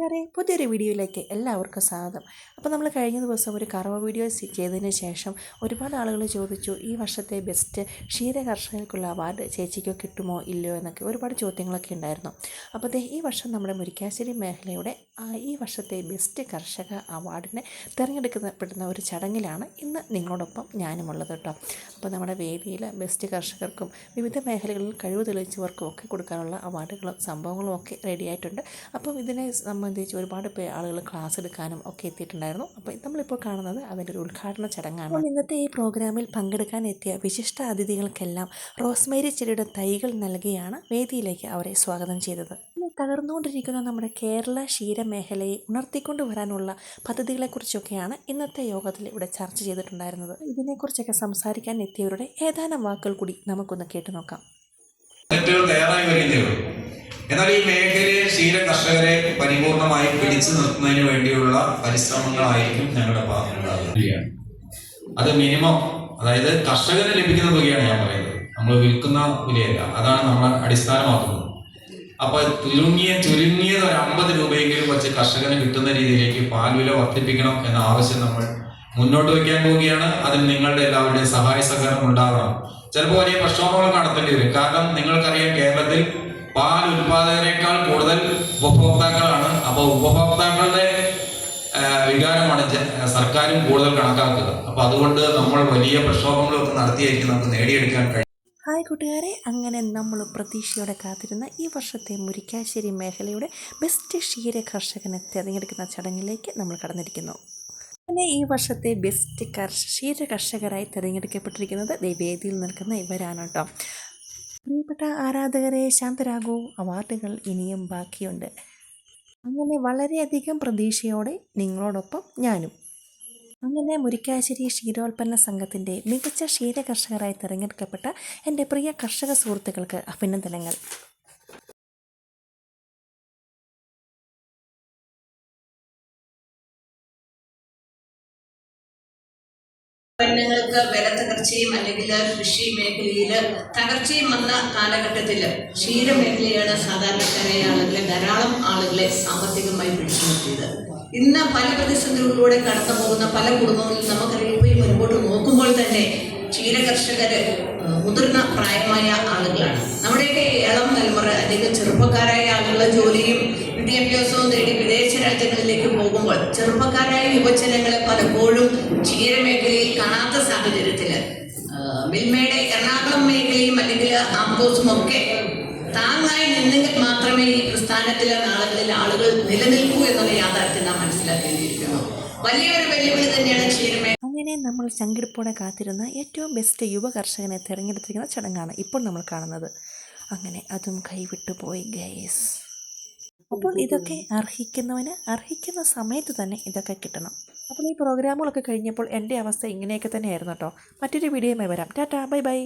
കൂട്ടുകാരെ പുതിയൊരു വീഡിയോയിലേക്ക് എല്ലാവർക്കും സ്വാഗതം. അപ്പോൾ നമ്മൾ കഴിഞ്ഞ ദിവസം ഒരു കറവ വീഡിയോ ചെയ്തതിന് ശേഷം ഒരുപാട് ആളുകൾ ചോദിച്ചു ഈ വർഷത്തെ ബെസ്റ്റ് ക്ഷീര കർഷകർക്കുള്ള അവാർഡ് ചേച്ചിക്കോ കിട്ടുമോ ഇല്ലയോ? എന്നൊക്കെ ഒരുപാട് ചോദ്യങ്ങളൊക്കെ ഉണ്ടായിരുന്നു. അപ്പോൾ ഈ വർഷം നമ്മുടെ മുരിക്കാശ്ശേരി മേഖലയുടെ ഈ വർഷത്തെ ബെസ്റ്റ് കർഷക അവാർഡിനെ തിരഞ്ഞെടുക്കപ്പെടുന്ന ഒരു ചടങ്ങിലാണ് ഇന്ന് നിങ്ങളോടൊപ്പം ഞാനുമുള്ളത് കേട്ടോ അപ്പോൾ നമ്മുടെ വേദിയിൽ ബെസ്റ്റ് കർഷകർക്കും വിവിധ മേഖലകളിൽ കഴിവ് തെളിയിച്ചവർക്കും ഒക്കെ കൊടുക്കാനുള്ള അവാർഡുകളും സംഭവങ്ങളും ഒക്കെ റെഡിയായിട്ടുണ്ട് അപ്പം ഇതിനെ സംബന്ധിച്ച് ഒരുപാട് പേ ആളുകൾ ക്ലാസ് എടുക്കാനും ഒക്കെ എത്തിയിട്ടുണ്ടായിരുന്നു. അപ്പോൾ നമ്മളിപ്പോൾ കാണുന്നത് അതിന്റെ ഒരു ഉദ്ഘാടന ചടങ്ങാണ്. അപ്പോൾ ഇന്നത്തെ ഈ പ്രോഗ്രാമിൽ പങ്കെടുക്കാൻ എത്തിയ വിശിഷ്ട അതിഥികൾക്കെല്ലാം റോസ്മേരി ചെടിയുടെ തൈകൾ നൽകിയാണ് വേദിയിലേക്ക് അവരെ സ്വാഗതം ചെയ്തത്. തകർന്നുകൊണ്ടിരിക്കുന്ന നമ്മുടെ കേരള ക്ഷീരമേഖലയെ ഉണർത്തിക്കൊണ്ടു വരാനുള്ള പദ്ധതികളെക്കുറിച്ചൊക്കെയാണ് ഇന്നത്തെ യോഗത്തിൽ ഇവിടെ ചർച്ച ചെയ്തിട്ടുണ്ടായിരുന്നത്. ഇതിനെക്കുറിച്ചൊക്കെ സംസാരിക്കാൻ എത്തിയവരുടെ ഏതാനും വാക്കുകൾ കൂടി നമുക്കൊന്ന് കേട്ടു നോക്കാം. തയ്യാറായി എന്നാൽ ഈ മേഖലയിൽ ക്ഷീര കർഷകരെ പരിപൂർണമായി പിടിച്ചു നിർത്തുന്നതിന് വേണ്ടിയുള്ള പരിശ്രമങ്ങളായിരിക്കും ഞങ്ങളുടെ ഭാഗത്തുണ്ടാകുക അത് മിനിമം അതായത് കർഷകന് ലഭിക്കുന്ന തുകയാണ് ഞാൻ പറയുന്നത്. നമ്മൾ വിൽക്കുന്ന വിലയല്ല. അതാണ് നമ്മൾ അടിസ്ഥാനമാക്കുന്നത്. അപ്പൊ ചുരുങ്ങിയ ചുരുങ്ങിയത് ഒരു അമ്പത് രൂപയെങ്കിലും വെച്ച് കർഷകന് കിട്ടുന്ന രീതിയിലേക്ക് പാൽ വില വർദ്ധിപ്പിക്കണം എന്ന ആവശ്യം നമ്മൾ മുന്നോട്ട് വയ്ക്കാൻ പോവുകയാണ്. അതിന് നിങ്ങളുടെ എല്ലാവരുടെയും സഹായ സഹകരണം ഉണ്ടാകണം ചിലപ്പോൾ വലിയ പ്രക്ഷോഭങ്ങൾ നടത്തേണ്ടി വരും. കാരണം നിങ്ങൾക്കറിയാം കേരളത്തിൽ പാൽ ഉൽപാദകരെക്കാൾ കൂടുതൽ ഉപഭോക്താക്കളാണ് അപ്പോൾ ഉപഭോക്താക്കളുടെ വികാരമാണ് സർക്കാരും കൂടുതൽ കണക്കാക്കുക. അപ്പൊ അതുകൊണ്ട് നമ്മൾ വലിയ പ്രക്ഷോഭങ്ങളൊക്കെ നടത്തിയായിരിക്കും നമുക്ക് നേടിയെടുക്കാൻ കഴിയും ഹായ് കൂട്ടുകാരെ അങ്ങനെ നമ്മൾ പ്രതീക്ഷയോടെ കാത്തിരുന്ന ഈ വർഷത്തെ മുരിക്കാശ്ശേരി മേഖലയുടെ ബെസ്റ്റ് ക്ഷീര കർഷകനെ തിരഞ്ഞെടുക്കുന്ന ചടങ്ങിലേക്ക് നമ്മൾ കടന്നിരിക്കുന്നു. അങ്ങനെ ഈ വർഷത്തെ ബെസ്റ്റ് കർഷ ക്ഷീര കർഷകരായി തിരഞ്ഞെടുക്കപ്പെട്ടിരിക്കുന്നത് വേദിയിൽ നിൽക്കുന്ന ഇവരാണ് കേട്ടോ. പ്രിയപ്പെട്ട ആരാധകരെ ശാന്തരാകൂ. അവാർഡുകൾ ഇനിയും ബാക്കിയുണ്ട്. അങ്ങനെ വളരെയധികം പ്രതീക്ഷയോടെ നിങ്ങളോടൊപ്പം ഞാനും. അങ്ങനെ മുരിക്കാശ്ശേരി ക്ഷീരോൽപ്പന്ന സംഘത്തിന്റെ മികച്ച ക്ഷീര കർഷകരായി തിരഞ്ഞെടുക്കപ്പെട്ട എന്റെ പ്രിയ കർഷക സുഹൃത്തുക്കൾക്ക് അഭിനന്ദനങ്ങൾ. ഉൽപ്പന്നങ്ങൾക്ക് വില തകർച്ചയും അല്ലെങ്കിൽ കൃഷി മേഖലയിൽ തകർച്ചയും വന്ന കാലഘട്ടത്തിൽ ക്ഷീരമേഖലയാണ് സാധാരണക്കാരെ ആളുകളെ ധാരാളം ആളുകളെ സാമ്പത്തികമായി പിടിച്ചു നിർത്തിയത് ഇന്ന് പല പ്രതിസന്ധികളിലൂടെ കടന്നു പോകുന്ന പല കുടുംബങ്ങളിൽ നമുക്കറിയാം ഇപ്പോൾ മുൻപോട്ട് നോക്കുമ്പോൾ തന്നെ ക്ഷീര കർഷകർ മുതിർന്ന പ്രായമായ ആളുകളാണ്. നമ്മുടെയൊക്കെ ഇളം തലമുറ അല്ലെങ്കിൽ ചെറുപ്പക്കാരായ ആളുകളുടെ ജോലിയും വിദ്യാഭ്യാസവും നേടി വിദേശ രാജ്യങ്ങളിലേക്ക് പോകുമ്പോൾ ചെറുപ്പക്കാരായ യുവജനങ്ങളെ പലപ്പോഴും ക്ഷീരമേഖലയിൽ കാണാത്ത സാഹചര്യത്തിൽ മിൽമയുടെ എറണാകുളം മേഖലയും അല്ലെങ്കിൽ ആംബോസും ഒക്കെ താങ്ങായി നിന്നെങ്കിൽ മാത്രമേ ഈ പ്രസ്ഥാനത്തിലെ നാളുകളിൽ ആളുകൾ നിലനിൽക്കൂ എന്നുള്ള യാഥാർത്ഥ്യം നാം മനസ്സിലാക്കേണ്ടിയിരിക്കുന്നു. വലിയൊരു വെല്ലുവിളി തന്നെയാണ് ക്ഷീരമേഖല അങ്ങനെ നമ്മൾ ചങ്കിടിപ്പോടെ കാത്തിരുന്ന ഏറ്റവും ബെസ്റ്റ് യുവ കർഷകനെ തിരഞ്ഞെടുത്തിരിക്കുന്ന ചടങ്ങാണ് ഇപ്പോൾ നമ്മൾ കാണുന്നത്. അങ്ങനെ അതും കൈവിട്ടു പോയി ഗൈസ് അപ്പോൾ ഇതൊക്കെ അർഹിക്കുന്നവന് അർഹിക്കുന്ന സമയത്ത് തന്നെ ഇതൊക്കെ കിട്ടണം. അപ്പോൾ ഈ പ്രോഗ്രാമുകളൊക്കെ കഴിഞ്ഞപ്പോൾ എന്റെ അവസ്ഥ ഇങ്ങനെയൊക്കെ തന്നെയായിരുന്നു കേട്ടോ. മറ്റൊരു വീഡിയോയുമായി വരാം. Tata bye bye.